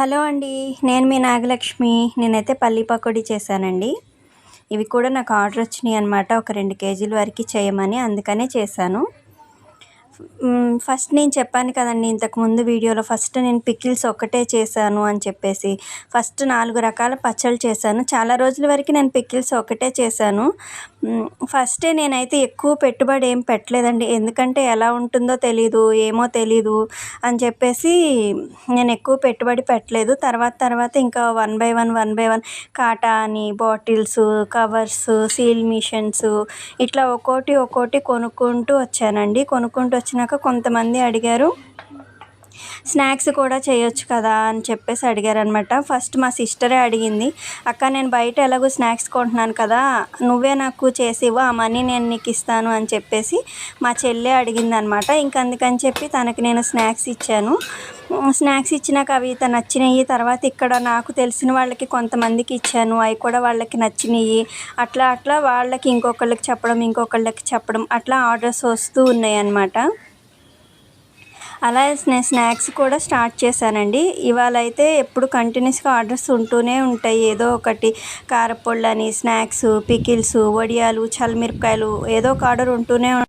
Hello అండి నేను మీ నాగలక్ష్మి. నేనైతే పల్లి పకోడీ చేశానండి. ఇవి కూడా నాకు ఆర్డర్ వచ్చినాయి అనమాట ఒక రెండు కేజీల వరకు చేయమని అందుకనే చేశాను. ఫస్ట్ నేను చెప్పాను కదండి ఇంతకుముందు వీడియోలో ఫస్ట్ నేను పికిల్స్ ఒక్కటే చేశాను అని చెప్పేసి ఫస్ట్ నాలుగు రకాల పచ్చళ్ళు చేశాను. చాలా రోజుల వరకు నేను పికిల్స్ ఒకటే చేశాను. ఫస్టే నేనైతే ఎక్కువ పెట్టుబడి ఏం పెట్టలేదండి. ఎందుకంటే ఎలా ఉంటుందో తెలీదు ఏమో తెలీదు అని చెప్పేసి నేను ఎక్కువ పెట్టుబడి పెట్టలేదు. తర్వాత తర్వాత ఇంకా one by one one by one కాటా అని బాటిల్స్ కవర్స్ సీల్ మిషన్స్ ఇట్లా ఒక్కోటి ఒక్కోటి కొనుక్కుంటూ వచ్చానండి. కొనుక్కుంటూ వచ్చినాక కొంతమంది అడిగారు స్నాక్స్ కూడా చేయొచ్చు కదా అని చెప్పేసి అడిగారు అనమాట ఫస్ట్ మా సిస్టరే అడిగింది అక్క నేను బయట ఎలాగో స్నాక్స్ కొంటున్నాను కదా నువ్వే నాకు చేసి ఇవ్వు ఆ మనీ నేను నీకు ఇస్తాను అని చెప్పేసి మా చెల్లె అడిగింది అనమాట ఇంక అందుకని చెప్పి తనకి నేను స్నాక్స్ ఇచ్చాను. స్నాక్స్ ఇచ్చినాక అవి నచ్చినాయి తర్వాత ఇక్కడ నాకు తెలిసిన వాళ్ళకి కొంతమందికి ఇచ్చాను అవి కూడా వాళ్ళకి నచ్చినాయి. అట్లా అట్లా వాళ్ళకి ఇంకొకళ్ళకి చెప్పడం ఇంకొకళ్ళకి చెప్పడం అట్లా ఆర్డర్స్ వస్తూ ఉన్నాయి అన్నమాట అలా నేను స్నాక్స్ కూడా స్టార్ట్ చేశానండి. ఇవాళ అయితే ఎప్పుడు కంటిన్యూస్గా ఆర్డర్స్ ఉంటూనే ఉంటాయి. ఏదో ఒకటి కారపొళ్ళని అని స్నాక్స్ పికిల్స్ వడియాలు చల్లమిరపకాయలు ఏదో ఒక ఆర్డర్ ఉంటూనే